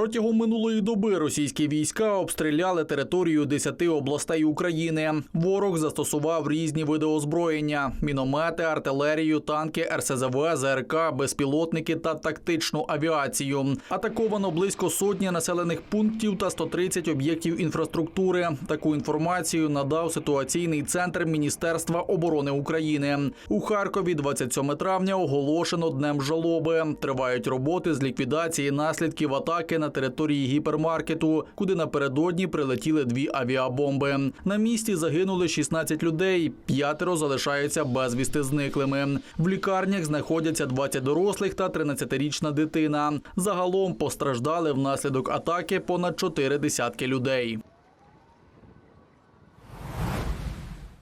Протягом минулої доби російські війська обстріляли територію 10 областей України. Ворог застосував різні види озброєння: міномети, артилерію, танки, РСЗВ, ЗРК, безпілотники та тактичну авіацію. Атаковано близько сотні населених пунктів та 130 об'єктів інфраструктури. Таку інформацію надав ситуаційний центр Міністерства оборони України. У Харкові 27 травня оголошено днем жалоби. Тривають роботи з ліквідації наслідків атаки на території гіпермаркету, куди напередодні прилетіли дві авіабомби. На місці загинули 16 людей, п'ятеро залишаються безвісти зниклими. В лікарнях знаходяться 20 дорослих та 13-річна дитина. Загалом постраждали внаслідок атаки понад 4 десятки людей.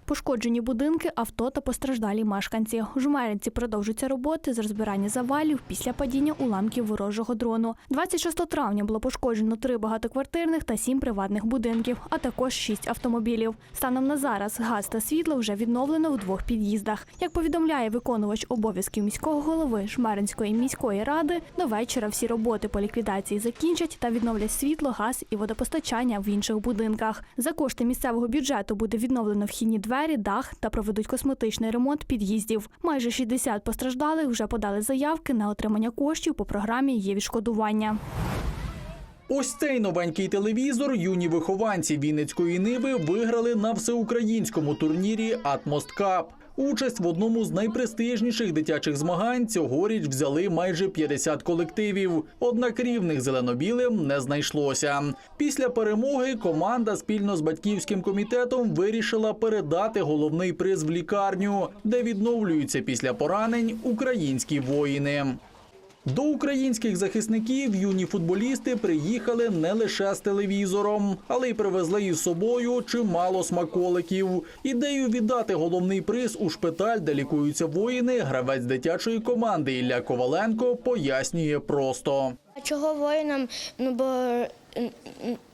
Пошкоджені будинки, авто та постраждалі мешканці. У Жмеринці продовжуються роботи з розбирання завалів після падіння уламків ворожого дрону. 26 травня було пошкоджено три багатоквартирних та сім приватних будинків, а також шість автомобілів. Станом на зараз газ та світло вже відновлено в двох під'їздах. Як повідомляє виконувач обов'язків міського голови Жмеринської міської ради, до вечора всі роботи по ліквідації закінчать та відновлять світло, газ і водопостачання в інших будинках. За кошти місцевого бюджету буде відновлено вхідні двері, дах та проведуть косметичний ремонт під'їздів. Майже 60 постраждалих вже подали заявки на отримання коштів по програмі є відшкодування. Ось цей новенький телевізор юні вихованці Вінницької ниви виграли на всеукраїнському турнірі Атмост Кап. Участь в одному з найпрестижніших дитячих змагань цьогоріч взяли майже 50 колективів. Однак рівних зелено-білим не знайшлося. Після перемоги команда спільно з батьківським комітетом вирішила передати головний приз в лікарню, де відновлюються після поранень українські воїни. До українських захисників юні футболісти приїхали не лише з телевізором, але й привезли із собою чимало смаколиків. Ідею віддати головний приз у шпиталь, де лікуються воїни, гравець дитячої команди Ілля Коваленко пояснює просто. Чого воїнам? Ну бо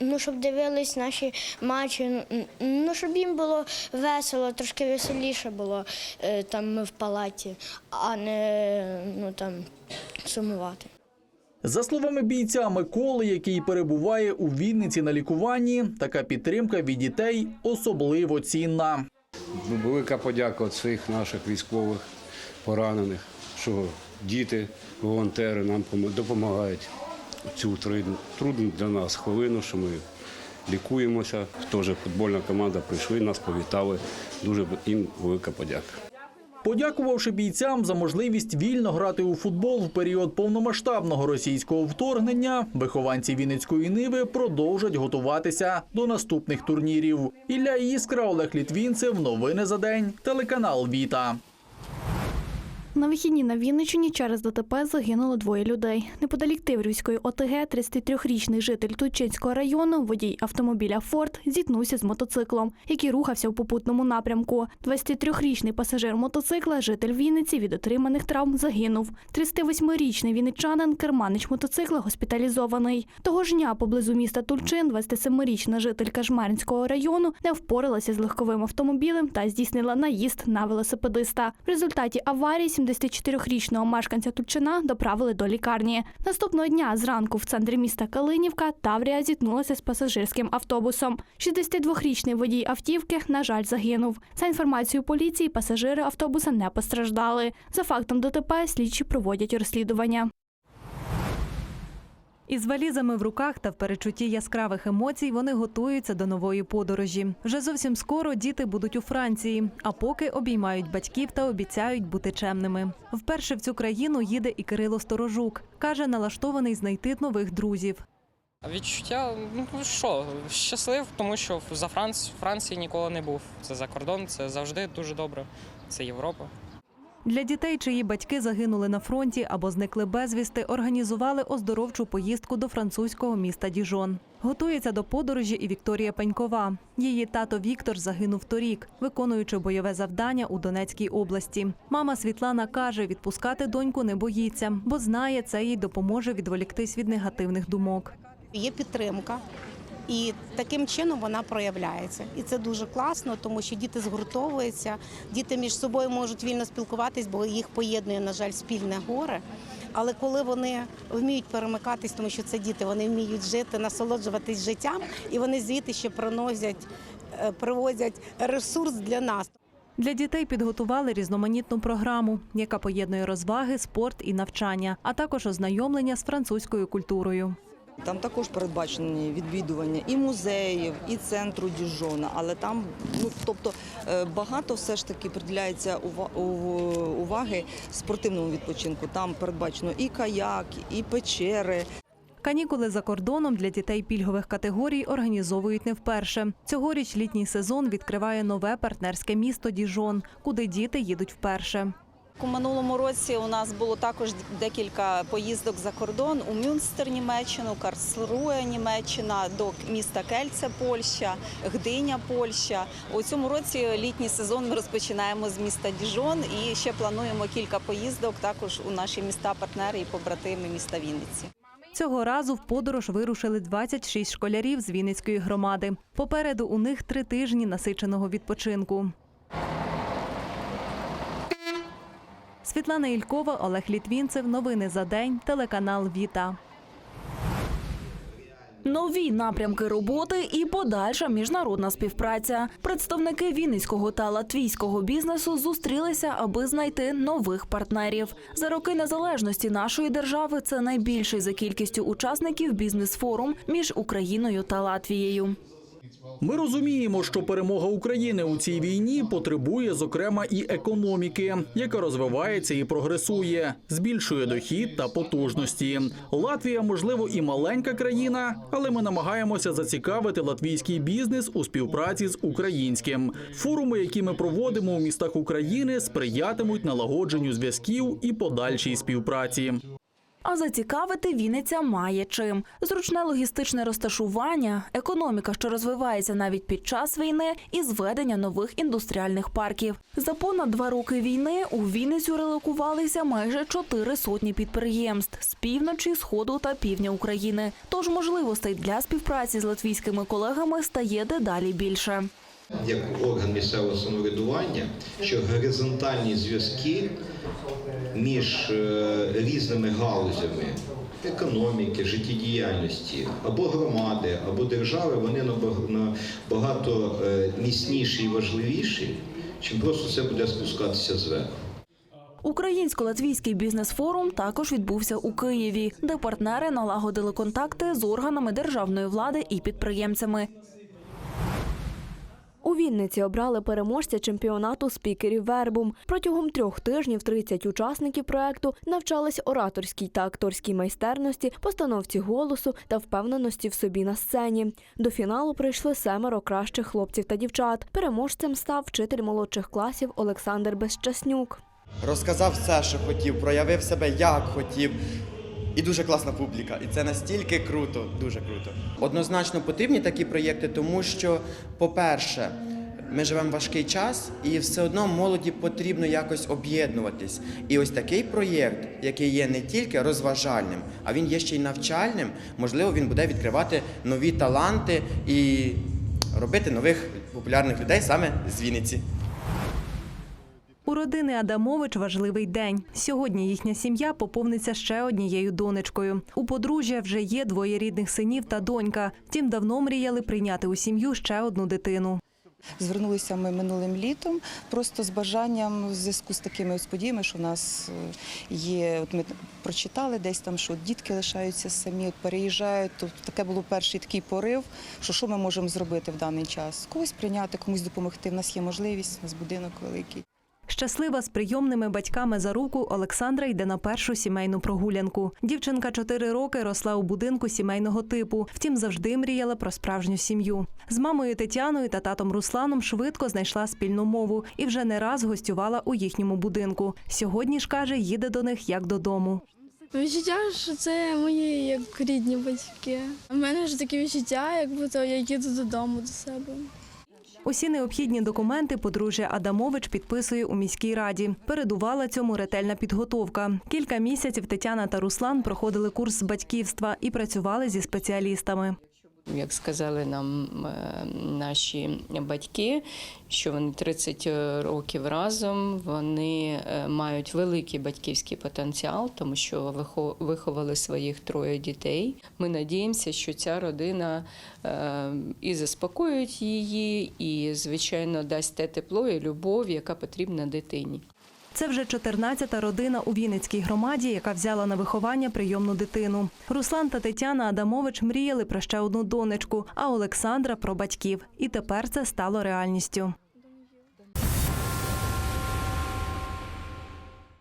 ну щоб дивились наші матчі, ну щоб їм було весело, трошки веселіше було е, там в палаті, а не ну там сумувати. За словами бійця Миколи, який перебуває у Вінниці на лікуванні, така підтримка від дітей особливо цінна. Велика подяка від всіх наших військових поранених, що діти, волонтери нам помо- допомагають цю трудну, для нас хвилину, що ми лікуємося. Теж футбольна команда прийшли, нас повітали. Дуже їм велика подяка. Подякувавши бійцям за можливість вільно грати у футбол в період повномасштабного російського вторгнення, вихованці Вінницької ниви продовжать готуватися до наступних турнірів. Ілля Іскра, Олег Літвінцев. Новини за день. Телеканал Віта. На вихідні на Вінниччині через ДТП загинуло двоє людей. Неподалік Тиврівської ОТГ 33-річний житель Тучинського району, водій автомобіля Форд, зіткнувся з мотоциклом, який рухався в попутному напрямку. 23-річний пасажир мотоцикла, житель Вінниці, від отриманих травм загинув. 38-річний вінничанин, керманич мотоцикла, госпіталізований. Того ж дня поблизу міста Тульчин 27-річна жителька Жмеринського району не впоралася з легковим автомобілем та здійснила наїзд на велосипедиста. В результаті аварії 74-річного мешканця Тульчина доправили до лікарні. Наступного дня зранку в центрі міста Калинівка Таврія зіткнулася з пасажирським автобусом. 62-річний водій автівки, на жаль, загинув. За інформацією поліції, пасажири автобуса не постраждали. За фактом ДТП слідчі проводять розслідування. Із валізами в руках та в перечутті яскравих емоцій вони готуються до нової подорожі. Вже зовсім скоро діти будуть у Франції, а поки обіймають батьків та обіцяють бути чемними. Вперше в цю країну їде і Кирило Сторожук. каже, налаштований знайти нових друзів. Відчуття, ну що, щаслив, тому що за Франц... Франції ніколи не був. Це за кордон, це завжди дуже добре. Це Європа. Для дітей, чиї батьки загинули на фронті або зникли безвісти, організували оздоровчу поїздку до французького міста Діжон. Готується до подорожі і Вікторія Пенькова. Її тато Віктор загинув торік, виконуючи бойове завдання у Донецькій області. Мама Світлана каже, відпускати доньку не боїться, бо знає, це їй допоможе відволіктись від негативних думок. Є підтримка, і таким чином вона проявляється. І це дуже класно, тому що діти згуртовуються, діти між собою можуть вільно спілкуватись, бо їх поєднує, на жаль, спільне горе. Але коли вони вміють перемикатись, тому що це діти, вони вміють жити, насолоджуватись життям, і вони звідти ще приносять, е, привозять ресурс для нас. Для дітей підготували різноманітну програму, яка поєднує розваги, спорт і навчання, а також ознайомлення з французькою культурою. Там також передбачені відвідування і музеїв, і центру Діжона, але там ну тобто е, багато все ж таки приділяється уваги спортивному відпочинку. Там передбачено і каяк, і печери, Канікули за кордоном для дітей пільгових категорій організовують не вперше. Цьогоріч літній сезон відкриває нове партнерське місто Діжон, куди діти їдуть вперше. У минулому році у нас було також декілька поїздок за кордон у Мюнстер, Німеччину, Карлсруе, Німеччина, до міста Кельце, Польща, Гдиня, Польща. У цьому році літній сезон ми розпочинаємо з міста Діжон і ще плануємо кілька поїздок також у наші міста-партнери і побратими міста Вінниці. Цього разу в подорож вирушили 26 школярів з Вінницької громади. Попереду у них три тижні насиченого відпочинку. Світлана Ількова, Олег Літвінцев. Новини за день. Телеканал Віта. Нові напрямки роботи і подальша міжнародна співпраця. Представники вінницького та латвійського бізнесу зустрілися, аби знайти нових партнерів. За роки незалежності нашої держави це найбільший за кількістю учасників бізнес-форум між Україною та Латвією. Ми розуміємо, що перемога України у цій війні потребує, зокрема, і економіки, яка розвивається і прогресує, збільшує дохід та потужності. Латвія, можливо, і маленька країна, але ми намагаємося зацікавити латвійський бізнес у співпраці з українським. Форуми, які ми проводимо у містах України, сприятимуть налагодженню зв'язків і подальшій співпраці. А зацікавити Вінниця має чим: зручне логістичне розташування, економіка, що розвивається навіть під час війни, і зведення нових індустріальних парків. За понад два роки війни у Вінницю релокувалися майже чотири сотні підприємств з півночі, сходу та півдня України. Тож можливостей для співпраці з латвійськими колегами стає дедалі більше. Як орган місцевого самоврядування, що горизонтальні зв'язки між е, різними галузями економіки, життєдіяльності або громади, або держави, вони набаг- набагато е, міцніші і важливіші, чим просто це буде спускатися зверху. Українсько-латвійський бізнес-форум також відбувся у Києві, де партнери налагодили контакти з органами державної влади і підприємцями. Вінниці обрали переможця чемпіонату спікерів Вербум. Протягом трьох тижнів 30 учасників проекту навчались ораторській та акторській майстерності, постановці голосу та впевненості в собі на сцені. До фіналу прийшли семеро кращих хлопців та дівчат. Переможцем став вчитель молодших класів Олександр Безчаснюк. розказав все, що хотів, проявив себе як хотів. І дуже класна публіка. І це настільки круто, дуже круто. Однозначно потрібні такі проєкти, тому що, по-перше, ми живемо важкий час, і все одно молоді потрібно якось об'єднуватись. І ось такий проєкт, який є не тільки розважальним, а він є ще й навчальним. Можливо, він буде відкривати нові таланти і робити нових популярних людей саме з Вінниці. У родини Адамович важливий день. Сьогодні їхня сім'я поповниться ще однією донечкою. У подружжя вже є двоє рідних синів та донька. Втім, давно мріяли прийняти у сім'ю ще одну дитину. Звернулися ми минулим літом, просто з бажанням в зв'язку з такими ось подіями, що в нас е, є. От ми прочитали десь там, що дітки лишаються самі, от переїжджають. То таке було перший такий порив, що що ми можемо зробити в даний час? Когось прийняти, комусь допомогти. В нас є можливість, у нас будинок великий. Щаслива з прийомними батьками за руку Олександра йде на першу сімейну прогулянку. Дівчинка чотири роки росла у будинку сімейного типу, втім завжди мріяла про справжню сім'ю. З мамою Тетяною та татом Русланом швидко знайшла спільну мову і вже не раз гостювала у їхньому будинку. Сьогодні ж каже, їде до них як додому. Відчуття, що це мої як рідні батьки. У мене ж таке відчуття, як будто я їду додому до себе. Усі необхідні документи подружжя Адамович підписує у міській раді. Передувала цьому ретельна підготовка. Кілька місяців Тетяна та Руслан проходили курс з батьківства і працювали зі спеціалістами. Як сказали нам е, наші батьки, що вони 30 років разом, вони е, мають великий батьківський потенціал, тому що вихо- виховали своїх троє дітей. Ми надіємося, що ця родина е, і заспокоїть її, і, звичайно, дасть те тепло і любов, яка потрібна дитині. Це вже 14-та родина у Вінницькій громаді, яка взяла на виховання прийомну дитину. Руслан та Тетяна Адамович мріяли про ще одну донечку, а Олександра про батьків. І тепер це стало реальністю.